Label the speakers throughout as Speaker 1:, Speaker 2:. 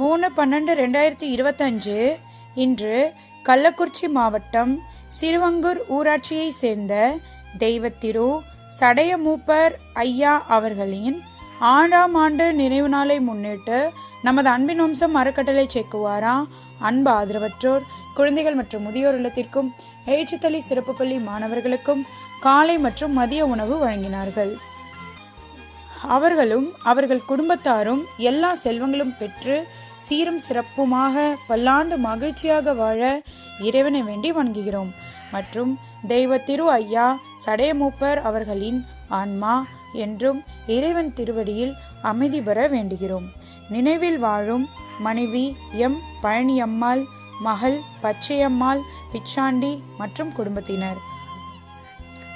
Speaker 1: மூணு பன்னெண்டு ரெண்டாயிரத்தி இருபத்தஞ்சு இன்று கள்ளக்குறிச்சி மாவட்டம் சிறுவங்கூர் ஊராட்சியை சேர்ந்த தெய்வத்திரு சடையமூப்பர் ஐயா அவர்களின் ஆறாம் ஆண்டு நினைவு நாளை முன்னிட்டு நமது அன்பின் வம்சம் அறக்கட்டளை சேக்குவாரா அன்பு ஆதரவற்றோர் குழந்தைகள் மற்றும் முதியோர் இல்லத்திற்கும் எழுச்சித்தளி சிறப்பு பள்ளி மாணவர்களுக்கும் காலை மற்றும் மதிய உணவு வழங்கினார்கள். அவர்களும் அவர்கள் குடும்பத்தாரும் எல்லா செல்வங்களும் பெற்று சீரும் சிறப்புமாக பல்லாண்டு மகிழ்ச்சியாக வாழ இறைவனை வேண்டி வணங்குகிறோம். மற்றும் தெய்வ திரு ஐயா சடையமூப்பர் அவர்களின் ஆன்மா என்றும் இறைவன் திருவடியில் அமைதி பெற வேண்டுகிறோம். நினைவில் வாழும் மனைவி எம் பழனியம்மாள் மகள் பச்சையம்மாள் பிச்சாண்டி மற்றும் குடும்பத்தினர்.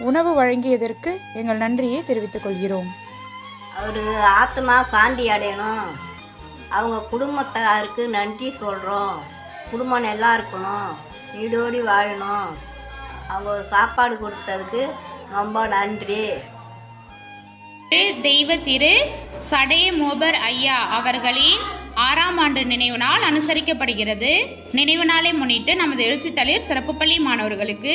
Speaker 1: உணவு வழங்கியதற்கு எங்கள் நன்றியை தெரிவித்துக் கொள்கிறோம்.
Speaker 2: அவர் ஆத்மா சாந்தி அடையணும். அவங்க குடும்பத்தாருக்கு நன்றி சொல்கிறோம் குடும்பம் நல்லா இருக்கணும். நீடோடி வாழணும். அவங்க சாப்பாடு கொடுத்ததுக்கு ரொம்ப நன்றி.
Speaker 3: தெய்வ திரு சடே மோபர் ஐயா அவர்களின் ஆறாம் ஆண்டு நினைவு நாள் அனுசரிக்கப்படுகிறது. நினைவு நாளை முன்னிட்டு நமது எழுச்சித்தளிர் சிறப்பு பள்ளி மாணவர்களுக்கு